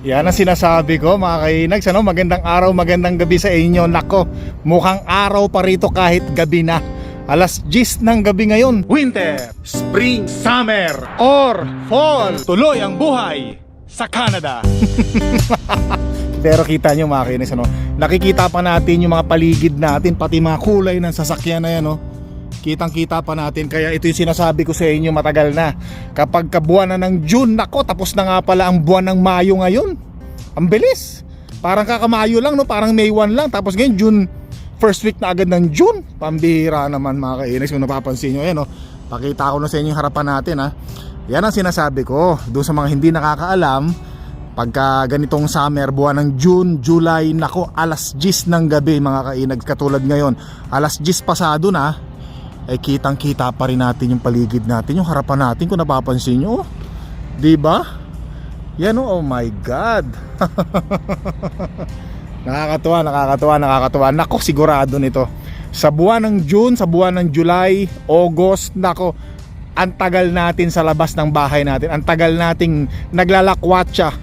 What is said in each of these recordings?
Yan ang sinasabi ko mga kainags. Ano? Magandang araw, magandang gabi sa inyo. Nako, mukhang araw pa rito kahit gabi na. Alas 10 ng gabi ngayon. Winter, Spring, Summer, or Fall. Tuloy ang buhay sa Canada. Pero kita nyo mga kainis, ano? nakikita pa natin yung mga paligid natin, pati mga kulay ng sasakyan na yan. No? Kitang kita pa natin, kaya ito yung sinasabi ko sa inyo matagal na. Kapag kabuwan na ng June, nako, tapos na nga pala ang buwan ng Mayo ngayon. Ang bilis. Parang kakamayo lang, no? parang May 1 lang. Tapos ngayon, June, first week na agad ng June. Pambihira naman mga kainis, kung napapansin nyo. Ayan, no? Pakita ko na sa inyo yung harapan natin. Ha? Yan ang sinasabi ko. Doon sa mga hindi nakakaalam, pagka ganitong summer, buwan ng June, July, nako, alas 10 ng gabi mga kainag, katulad ngayon. Alas 10 pasado na, ay kitang kita pa rin natin yung paligid natin, yung harapan natin kung napapansin nyo. Di ba? Yan oh, oh my God. nakakatuwa, nakakatuwa, nakakatuwa. Nako, sigurado nito. Sa buwan ng June, sa buwan ng July, August, nako, ang tagal natin sa labas ng bahay natin. Ang tagal nating naglalakwatsa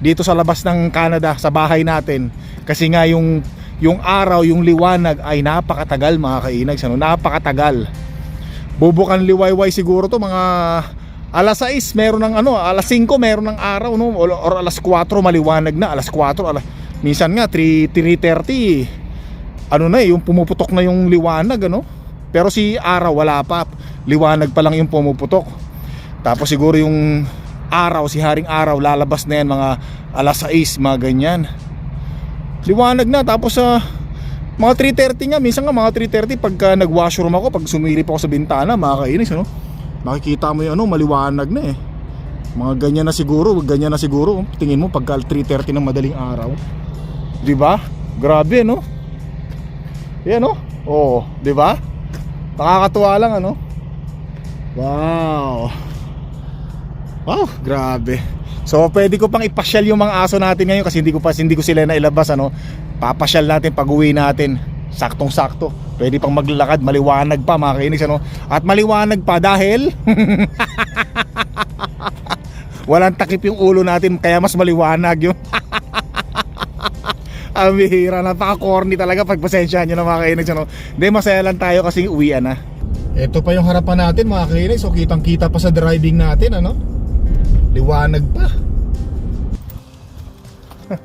dito sa labas ng Canada, sa bahay natin. Kasi nga yung yung araw, yung liwanag ay napakatagal mga kainags, ano? Napakatagal. Bubukan liwayway siguro to mga alas 6 meron ng ano, alas 5 meron ng araw no or, or alas 4 maliwanag na, alas 4 alas minsan nga 3 3:30 ano na eh, yung pumuputok na yung liwanag ano. Pero si araw wala pa, liwanag pa lang yung pumuputok. Tapos siguro yung araw, si Haring Araw lalabas na yan mga alas 6, mga ganyan. Liwanag na tapos sa mga 3.30 nga, minsan nga mga 3.30 pagka nag-washroom ako, pag sumilip ako sa bintana, mga kainis, ano? Makikita mo yung ano, maliwanag na eh. Mga ganyan na siguro, ganyan na siguro. Tingin mo pagka 3.30 ng madaling araw. 'Di ba? Grabe, no? Yan, no? Oo, 'di ba? Nakakatuwa lang, ano? Wow. Wow, grabe. So pwede ko pang ipasyal yung mga aso natin ngayon kasi hindi ko pa hindi ko sila nailabas ano. Papasyal natin pag-uwi natin. Saktong-sakto. Pwede pang maglalakad, maliwanag pa mga kainis ano. At maliwanag pa dahil walang takip yung ulo natin kaya mas maliwanag yung Ang bihira, napaka-corny talaga pagpasensyahan nyo na mga kainis ano. Hindi, masaya lang tayo kasi uwian na. Ito pa yung harapan natin mga kainis. So kitang kita pa sa driving natin ano. Liwanag pa.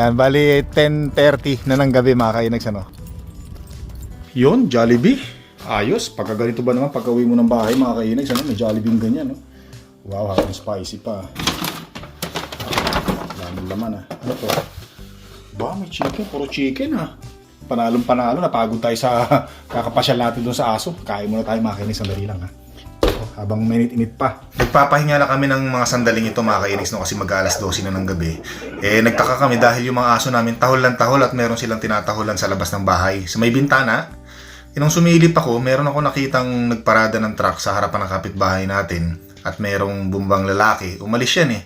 Yan, bali 10.30 na ng gabi mga kainags ano. Yun, Jollibee. Ayos. Pagka ganito ba naman, pagka uwi mo ng bahay mga kainags ano, may Jollibee ganyan no. Wow, habang spicy pa. Daming laman ah. Ano to? Ba, may chicken. Puro chicken ah. Panalong panalo. Napagod tayo sa kakapasyal natin doon sa aso. Kain muna tayo mga kainis. Sandali lang ha. Habang minit-init pa. Nagpapahinga na kami ng mga sandaling ito mga kainis no kasi mag-alas 12 na ng gabi. Eh nagtaka kami dahil yung mga aso namin tahol lang tahol at meron silang tinataholan sa labas ng bahay. Sa may bintana, eh, nung sumilip ako, meron ako nakitang nagparada ng truck sa harapan ng kapitbahay natin at merong bumbang lalaki. Umalis yan eh.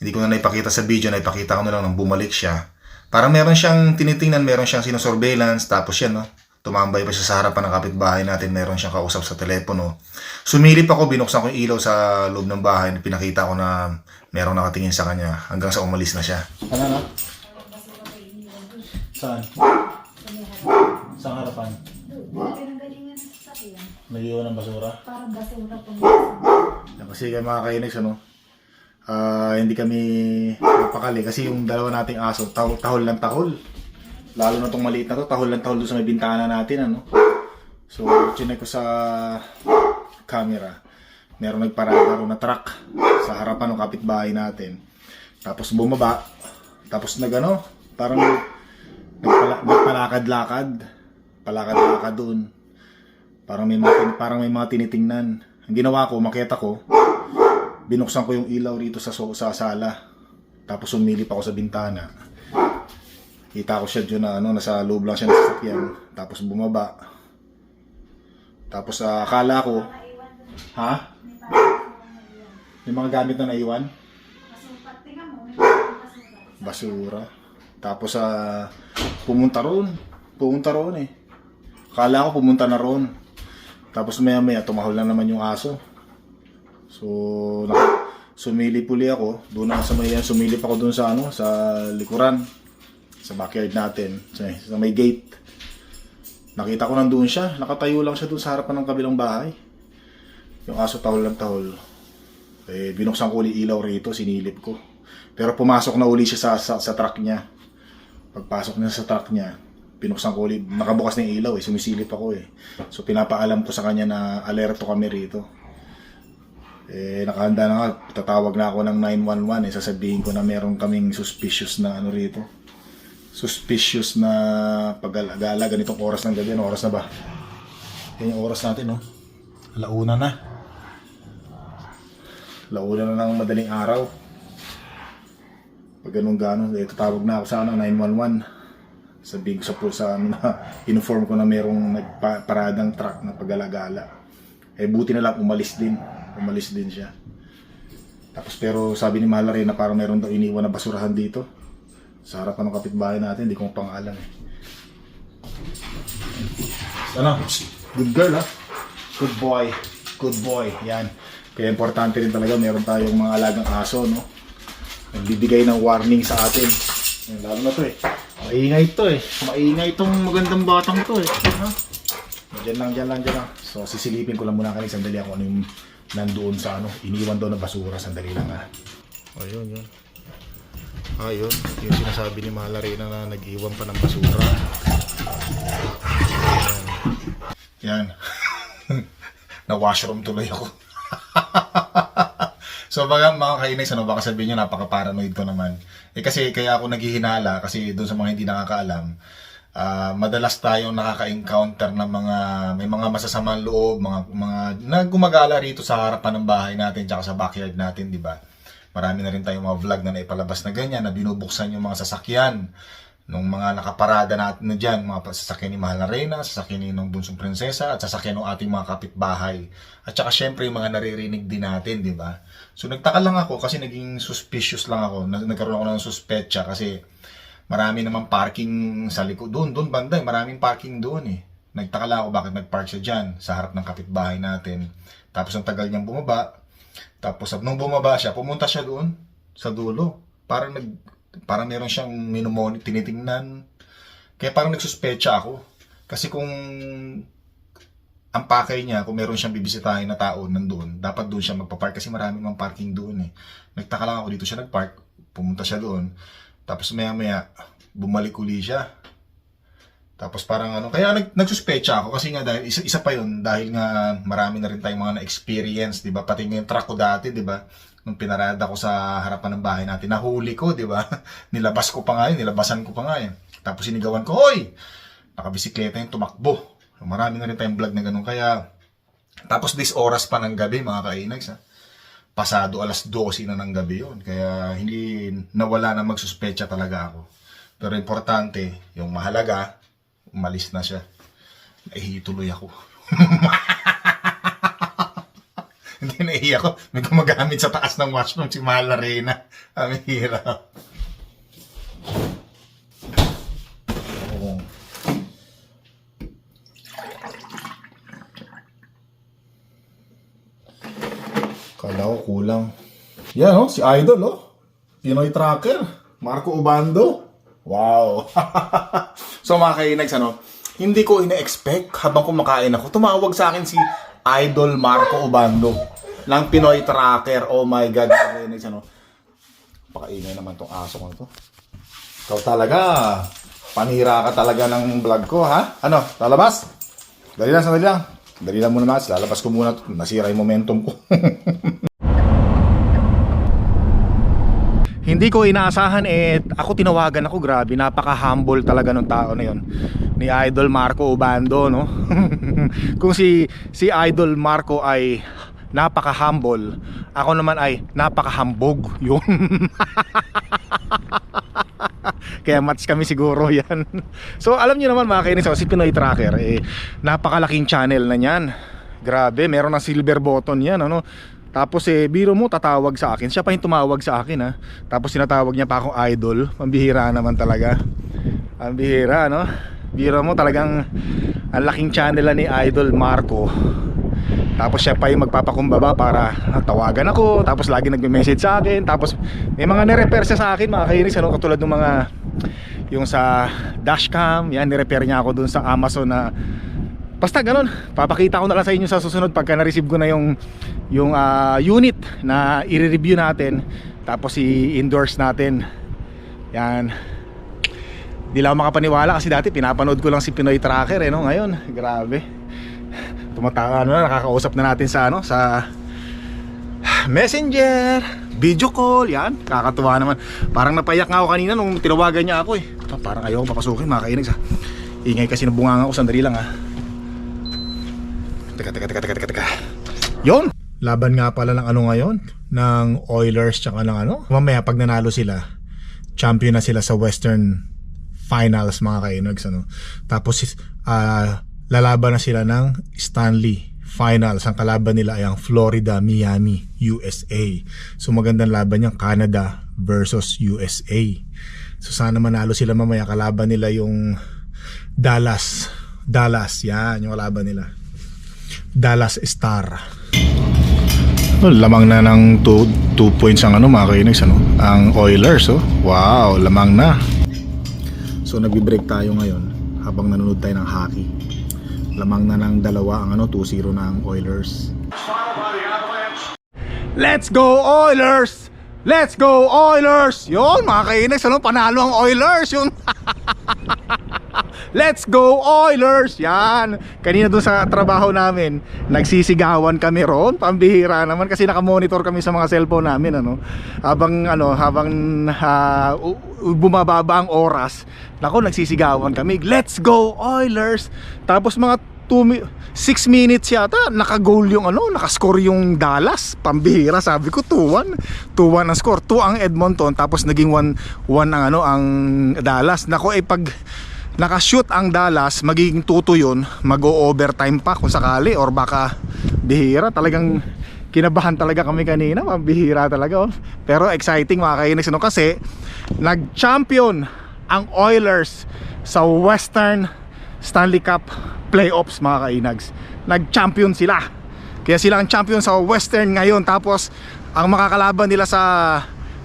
Hindi ko na naipakita sa video, naipakita ko na lang nang bumalik siya. Parang meron siyang tinitingnan, meron siyang sinosurveillance, tapos yan no, tumambay pa siya sa harapan ng kapitbahay natin, meron siyang kausap sa telepono. Sumilip ako, binuksan ko yung ilaw sa loob ng bahay, pinakita ko na merong nakatingin sa kanya hanggang sa umalis na siya. Ano na? Saan? Saan harapan? Nag-iwan ng basura? Parang basura po. Kasi kaya mga kainex, ano, ah, hindi kami napakali kasi yung dalawa nating aso, tahol, tahol lang tahol. Lalo na tong maliit na to, tahol lang tahol doon sa may bintana natin, ano. So, chinek ko sa camera. Meron nagparada na truck sa harapan ng kapitbahay natin. Tapos bumaba, tapos nagano, parang nagpala, nagpalakad-lakad, palakad-lakad doon. Parang may mga, parang may mga tinitingnan. Ang ginawa ko, makita ko, binuksan ko yung ilaw rito sa, sa sala. Tapos sumilip ako sa bintana. Kita ko siya dyan na ano, nasa loob lang siya ng sasakyan. Tapos bumaba. Tapos ah, akala ko, ha? Yung mga gamit na naiwan? Basura. Tapos sa pumunta roon. Pumunta roon eh. Akala ko pumunta na roon. Tapos maya maya tumahol na naman yung aso. So, sumilip uli ako. Doon ako sa may, sumilip ako doon sa ano, sa likuran. Sa backyard natin. Sa, sa may gate. Nakita ko nandoon siya. Nakatayo lang siya doon sa harapan ng kabilang bahay. Yung aso tahol ng tahol. Eh, binuksan ko uli ilaw rito, sinilip ko. Pero pumasok na uli siya sa, sa, sa truck niya. Pagpasok niya sa truck niya, pinuksan ko ulit, nakabukas na yung ilaw eh, sumisilip ako eh. So pinapaalam ko sa kanya na alerto kami rito. Eh, nakahanda na nga, tatawag na ako ng 911 eh, sasabihin ko na meron kaming suspicious na ano rito. Suspicious na pag-alagala, ganitong oras ng gabi, ano oras na ba? Yan yung oras natin, no? Alauna na. Alauna na ng madaling araw. Pag ganun ganon, eh, tatawag na ako sa ano, 911 sabihin ko sa po sa ano na inform ko na merong nagparadang truck na pag-alagala. Eh buti na lang umalis din. Umalis din siya. Tapos pero sabi ni Mahal rin na parang meron daw iniwan na basurahan dito. Sa harapan ng kapitbahay natin, hindi ko pangalan eh. Ano? Good girl ha? Good boy. Good boy. Yan. Kaya importante rin talaga meron tayong mga alagang aso, no? Nagbibigay ng warning sa atin. Yan, lalo na to eh. Maingay to eh. Maingay itong magandang batang to eh. Ha? Diyan lang, diyan lang, diyan lang. So, sisilipin ko lang muna kanina sandali ako ano yung nandoon sa ano. Iniwan daw na basura. Sandali lang ha. Ayun, yun. Ayun. Yung sinasabi ni Mahalarina na nag-iwan pa ng basura. Yan. Yan. na washroom tuloy ako. So mga mga kainis, ano, baka sabihin nyo napaka-paranoid ko naman. Eh kasi kaya ako naghihinala kasi doon sa mga hindi nakakaalam, ah, madalas tayong nakaka-encounter ng mga may mga masasamang loob, mga mga na gumagala rito sa harapan ng bahay natin tsaka sa backyard natin, di ba? Marami na rin tayong mga vlog na naipalabas na ganyan, na binubuksan yung mga sasakyan nung mga nakaparada natin na dyan, mga sasakyan ni Mahal na Reyna, sasakyan ni ng Bunsong Prinsesa, at sasakyan ng ating mga kapitbahay. At saka syempre yung mga naririnig din natin, di ba? So nagtaka lang ako kasi naging suspicious lang ako. Nag- Nagkaroon ako ng suspecha kasi marami naman parking sa likod. Doon, doon banda, eh, maraming parking doon eh. Nagtaka lang ako bakit nag-park siya dyan sa harap ng kapitbahay natin. Tapos ang tagal niyang bumaba. Tapos nung bumaba siya, pumunta siya doon sa dulo. Parang nag parang meron siyang minumoni, tinitingnan. Kaya parang nagsuspecha ako. Kasi kung ang pakay niya, kung meron siyang bibisitahin na tao nandoon, dapat doon siya magpa-park kasi marami mang parking doon eh. Nagtaka lang ako dito siya nag-park, pumunta siya doon. Tapos maya maya, bumalik uli siya. Tapos parang ano, kaya nag, nagsuspecha ako kasi nga dahil isa, isa pa yun dahil nga marami na rin tayong mga na-experience, 'di ba? Pati yung truck ko dati, 'di ba? Nung pinarada ko sa harapan ng bahay natin, nahuli ko, 'di ba? Nilabas ko pa nga yun, nilabasan ko pa nga yun. Tapos sinigawan ko, "Hoy! Nakabisikleta yung tumakbo." Marami na rin tayong vlog na ganun kaya tapos this oras pa ng gabi, mga kainags, ha? Pasado alas 12 na ng gabi yun. Kaya hindi nawala na magsuspecha talaga ako. Pero importante, yung mahalaga, umalis na siya. Nahihi tuloy ako. Hindi nahihi ako. May gumagamit sa taas ng washroom si Mahal na Reyna. Ang hirap. Oo. Kala ko kulang. Yan oh, si Idol oh. Pinoy Tracker. Marco Ubando. Wow. so mga kainags, ano, hindi ko ina-expect habang kumakain ako. Tumawag sa akin si Idol Marco Ubando ng Pinoy Tracker. Oh my God. Mga kainags, ano. Pakaingay naman tong aso ko to. Ikaw talaga, panira ka talaga ng vlog ko, ha? Ano, lalabas? Dali lang, sandali lang. Dali lang muna mas, lalabas ko muna. Nasira yung momentum ko. Hindi ko inaasahan eh ako tinawagan ako grabe napaka-humble talaga ng tao na yon ni Idol Marco Ubando no. Kung si si Idol Marco ay napaka-humble, ako naman ay napaka-hambog yun. Kaya match kami siguro yan. So alam niyo naman mga kainis, si Pinoy Tracker, eh, napakalaking channel na yan. Grabe, meron ng silver button yan. Ano? Tapos eh, biro mo tatawag sa akin. Siya pa yung tumawag sa akin ha. Tapos sinatawag niya pa akong idol. Pambihira naman talaga. Pambihira, no? Biro mo talagang ang laking channel ni Idol Marco. Tapos siya pa yung magpapakumbaba para tawagan ako. Tapos lagi nagme-message sa akin. Tapos may mga nirepair siya sa akin mga kainis. Ano, katulad ng mga yung sa dashcam. Yan, nirepair niya ako dun sa Amazon na Basta ganun, papakita ko na lang sa inyo sa susunod pagka na-receive ko na yung yung ah, unit na i-review natin tapos i-endorse natin. Yan. Di lang makapaniwala kasi dati pinapanood ko lang si Pinoy Tracker eh no ngayon. Grabe. Tumata ano na nakakausap na natin sa ano sa Messenger, video call, yan. Kakatuwa naman. Parang napayak nga ako kanina nung tinawagan niya ako eh. Pa- Parang ayaw papasukin, mga kainig sa. Ingay kasi ng bunganga ko, sandali lang ah. Teka, teka, teka, teka, teka, teka. Yon! Laban nga pala ng ano ngayon? Ng Oilers tsaka ng ano? Mamaya pag nanalo sila, champion na sila sa Western Finals mga kainags ano. Tapos ah, lalaban na sila ng Stanley Finals. Ang kalaban nila ay ang Florida, Miami, USA. So magandang laban yung Canada versus USA. So sana manalo sila mamaya kalaban nila yung Dallas. Dallas, yan yung kalaban nila. Dallas Star. Oh, lamang na ng 2 points ang ano mga kainags ano, ang Oilers oh. Wow, lamang na. So nagbi-break tayo ngayon habang nanonood tayo ng hockey. Lamang na ng dalawa ang ano 2-0 na ang Oilers. Let's go Oilers! Let's go Oilers! Yun mga kainags ano panalo ang Oilers yun. Let's go Oilers! Yan. Kanina doon sa trabaho namin, nagsisigawan kami ron. Pambihira naman kasi nakamonitor kami sa mga cellphone namin ano. Habang ano, habang ah, u- u- bumababa ang oras, nako nagsisigawan kami. Let's go Oilers! Tapos mga 2 6 minutes yata naka-goal yung ano, naka-score yung Dallas. Pambihira, sabi ko 2-1. 2-1 ang score. 2 ang Edmonton tapos naging 1 1 ang ano ang Dallas. Nako eh pag nakashoot ang Dallas, magiging 2 yun, mag-o-overtime pa kung sakali or baka bihira talagang kinabahan talaga kami kanina, mabihira talaga oh. Pero exciting mga kainis kasi nag-champion ang Oilers sa Western Stanley Cup playoffs mga kainags. Nag-champion sila. Kaya sila ang champion sa Western ngayon tapos ang makakalaban nila sa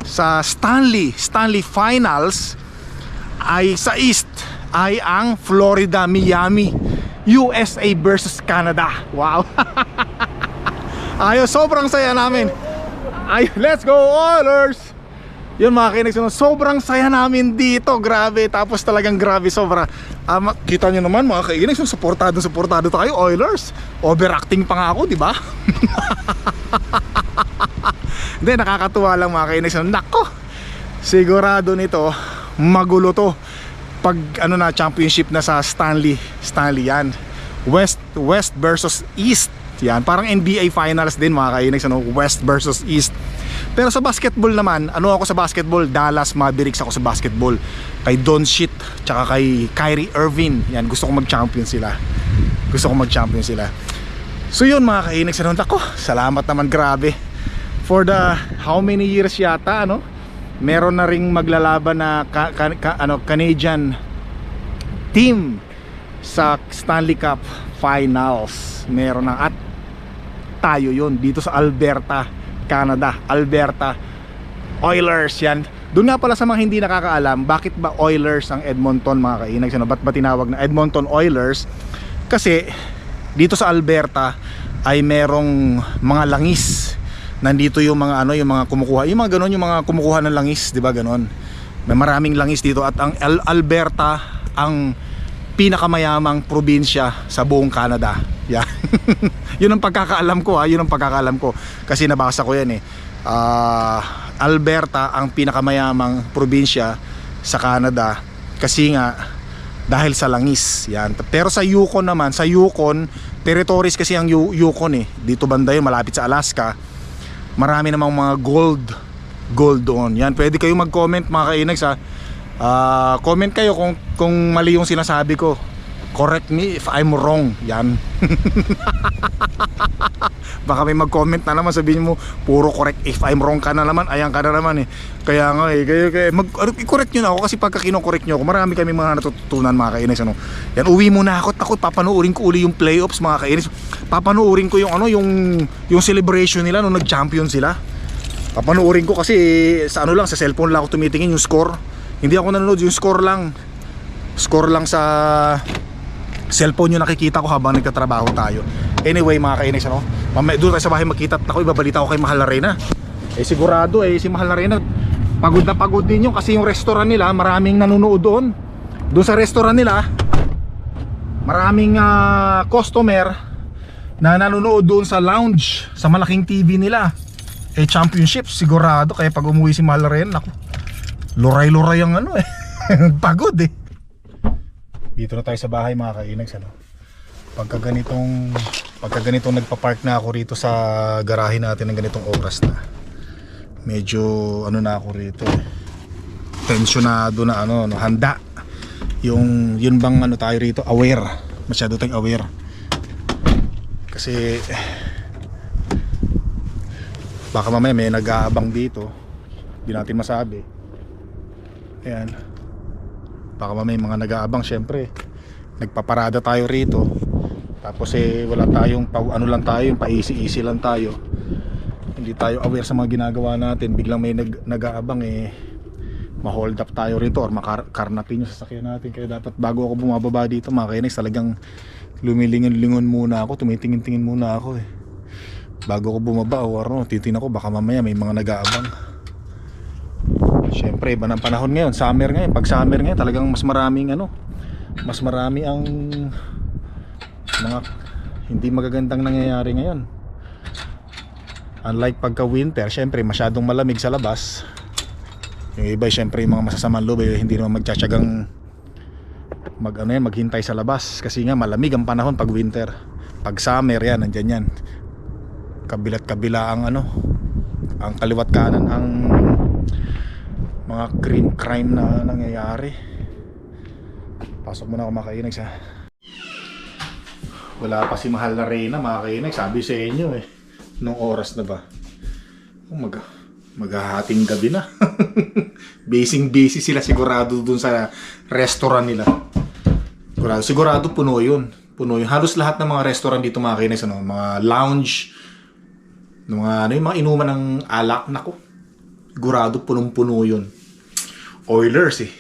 sa Stanley Stanley Finals ay sa East ay ang Florida Miami USA versus Canada. Wow. Ayos, sobrang saya namin. Ay, let's go Oilers! Yun mga kinags, no, sobrang saya namin dito, grabe. Tapos talagang grabe, sobra. Ah, ma- kita nyo naman mga no, supportado, supportado tayo, Oilers. Overacting pa nga ako, di ba? Hindi, nakakatuwa lang mga no. Nako, sigurado nito, magulo to. Pag ano na, championship na sa Stanley, Stanley yan. West, West versus East. Yan, parang NBA Finals din mga kainis, ano, West versus East. Pero sa basketball naman, ano ako sa basketball? Dallas Mavericks ako sa basketball. Kay Doncic, tsaka kay Kyrie Irving. Yan, gusto ko mag-champion sila. Gusto ko mag-champion sila. So yun mga kainis, ano, ako, salamat naman grabe. For the how many years yata, ano? Meron na ring maglalaban na ka, ka- ka- ano, Canadian team sa Stanley Cup Finals. Meron na at tayo yun dito sa Alberta, Canada. Alberta Oilers yan. Doon nga pala sa mga hindi nakakaalam, bakit ba Oilers ang Edmonton mga kainags? Ano, ba't ba tinawag na Edmonton Oilers? Kasi dito sa Alberta ay merong mga langis. Nandito yung mga ano, yung mga kumukuha, yung mga ganon, yung mga kumukuha ng langis, 'di ba ganon? May maraming langis dito at ang Al- Alberta ang pinakamayamang probinsya sa buong Canada. Yan. yun ang pagkakaalam ko ha, yun ang pagkakaalam ko kasi nabasa ko yan eh. Ah, Alberta ang pinakamayamang probinsya sa Canada kasi nga dahil sa langis. Yan. Pero sa Yukon naman, sa Yukon, territories kasi ang Yu- Yukon eh. Dito banda yun, malapit sa Alaska. Marami namang mga gold gold doon. Yan, pwede kayo mag-comment mga kainags ha. Ah, comment kayo kung kung mali yung sinasabi ko. Correct me if I'm wrong. Yan. Baka may mag-comment na naman sabihin mo puro correct if I'm wrong ka na naman. Ayan ka na naman eh. Kaya nga eh. Kaya, kaya mag, ano, i-correct nyo na ako kasi pagka kino-correct nyo ako marami kami mga natututunan mga kainis. Ano. Yan uwi muna ako. Takot papanoorin ko uli yung playoffs mga kainis. Papanoorin ko yung ano yung yung celebration nila nung nag-champion sila. Papanoorin ko kasi sa ano lang sa cellphone lang ako tumitingin yung score. Hindi ako nanonood yung score lang. Score lang sa cellphone yung nakikita ko habang nagtatrabaho tayo. Anyway mga kainis ano, mamaya doon tayo sa bahay magkita at ako ibabalita ko kay Mahal na Reyna. Eh sigurado eh si Mahal na Reyna pagod na pagod din yun kasi yung restaurant nila maraming nanonood doon. Doon sa restaurant nila maraming ah, customer na nanonood doon sa lounge sa malaking TV nila. Eh championship sigurado kaya pag umuwi si Mahal na Reyna naku, luray-luray ang ano eh. pagod eh. Dito na tayo sa bahay mga kainags ano. Pagka ganitong pagka ganitong nagpa-park na ako rito sa garahe natin ng ganitong oras na. Medyo ano na ako rito eh. Tensyonado na ano, no, handa. Yung yun bang ano tayo rito, aware. Masyado tayong aware. Kasi baka mamaya may nag-aabang dito. Hindi natin masabi. Ayan baka mamay mga nag-aabang syempre nagpaparada tayo rito tapos eh wala tayong pa, ano lang tayo paisi-isi lang tayo. Hindi tayo aware sa mga ginagawa natin. Biglang may nag, nag-aabang eh ma-hold up tayo rito or makarnapin yung sasakyan natin. Kaya dapat bago ako bumababa dito mga kainis talagang lumilingon-lingon muna ako tumitingin-tingin muna ako eh. Bago ako bumaba o ano titingnan ko baka mamaya may mga nag-aabang. Siyempre, iba ng panahon ngayon, summer ngayon. Pag summer ngayon, talagang mas maraming ano, mas marami ang mga hindi magagandang nangyayari ngayon. Unlike pagka winter, syempre masyadong malamig sa labas. Yung iba, syempre yung mga masasamang loob, eh, hindi naman magtsatsagang mag ano yan, maghintay sa labas kasi nga malamig ang panahon pag winter. Pag summer yan, nandyan yan. Kabilat kabila ang ano, ang kaliwat kanan ang mga crime crime na nangyayari pasok muna ako mga kainag sa wala pa si mahal na Reyna mga kainag sabi sa inyo eh. Nung oras na ba? Oh, mag maghahating gabi na. Basing busy sila sigurado dun sa restaurant nila. Sigurado, sigurado puno yun. Puno yun. Halos lahat ng mga restaurant dito mga kainag ano, mga lounge mga ano yung mga inuman ng alak. Nako Sigurado punong-puno yun. Oilers eh.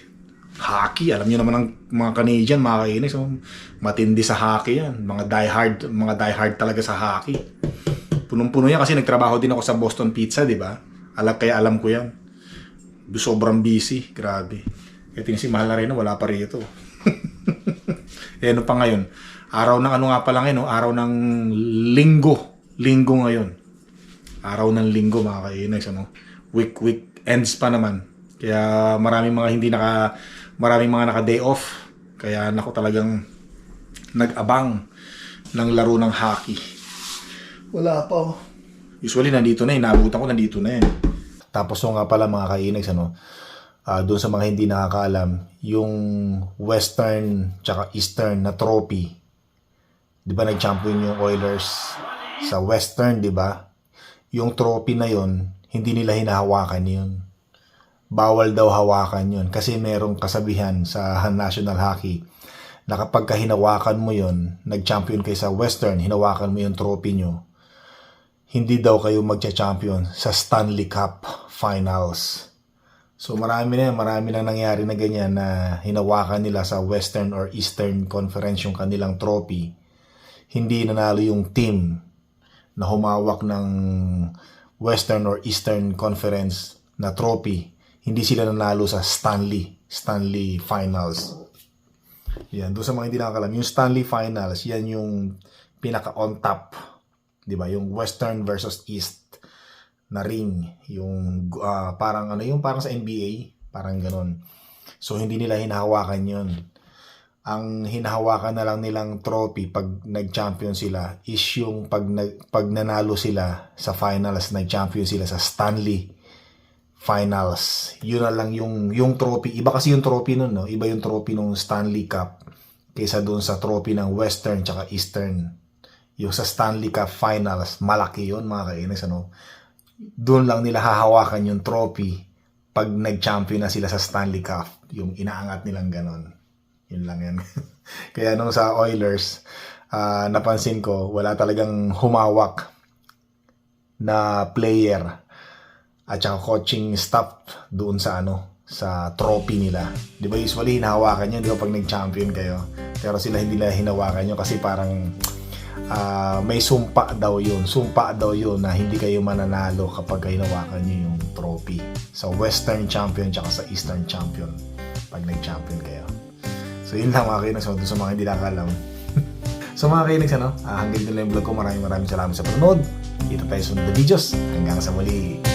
Hockey, alam niyo naman ang mga Canadian, mga kainis, oh, matindi sa hockey yan. Mga diehard, mga diehard talaga sa hockey. Punong-puno yan kasi nagtrabaho din ako sa Boston Pizza, di ba? Alam, kaya alam ko yan. Sobrang busy, grabe. Kaya si Mahal na rin, wala pa rito. eh, ano pa ngayon? Araw ng ano nga pa lang yun, no? araw ng linggo. Linggo ngayon. Araw ng linggo, mga kainis, ano? week week ends pa naman. Kaya maraming mga hindi naka maraming mga naka day off. Kaya nako talagang nag-abang ng laro ng hockey. Wala pa. oh. Usually nandito na eh. Nabutan ko nandito na eh. Tapos so nga pala mga kainags ano, ah doon sa mga hindi nakakaalam, yung Western tsaka Eastern na trophy, di ba nag-champion yung Oilers sa Western, di ba? Yung trophy na yon hindi nila hinahawakan yun. Bawal daw hawakan yun kasi merong kasabihan sa National Hockey na kapag ka hinawakan mo yun, nag-champion kayo sa Western, hinawakan mo yung trophy nyo, hindi daw kayo magcha-champion sa Stanley Cup Finals. So marami na marami na nangyari na ganyan na hinawakan nila sa Western or Eastern Conference yung kanilang trophy. Hindi nanalo yung team na humawak ng Western or Eastern Conference na trophy. Hindi sila nanalo sa Stanley, Stanley Finals. Yan, doon sa mga hindi nakakalam, yung Stanley Finals, yan yung pinaka on top, 'di ba? Yung Western versus East na ring, yung ah, parang ano, yung parang sa NBA, parang ganun. So hindi nila hinahawakan 'yon. Ang hinahawakan na lang nilang trophy pag nag-champion sila is yung pag, pag nanalo sila sa finals, nag-champion sila sa Stanley Finals. Yun na lang yung, yung trophy. Iba kasi yung trophy nun, no? Iba yung trophy ng Stanley Cup. kaysa doon sa trophy ng Western tsaka Eastern. Yung sa Stanley Cup Finals, malaki yun mga kainis. Ano? Doon lang nila hahawakan yung trophy pag nag-champion na sila sa Stanley Cup. Yung inaangat nilang ganon. Yun lang yan. Kaya nung sa Oilers, ah, napansin ko, wala talagang humawak na player at saka coaching staff doon sa ano sa trophy nila. 'Di ba usually hinahawakan niyo 'di ba pag nag-champion kayo. Pero sila hindi nila hinawakan niyo kasi parang ah, may sumpa daw 'yun. Sumpa daw 'yun na hindi kayo mananalo kapag hinawakan niyo yung trophy sa Western Champion tsaka sa Eastern Champion pag nag-champion kayo. So yun lang mga doon sa mga hindi nakakalam. so mga kainis, ano, ah, hanggang doon lang yung vlog ko. Maraming maraming salamat sa panonood. Dito tayo sa na videos. Hanggang sa muli.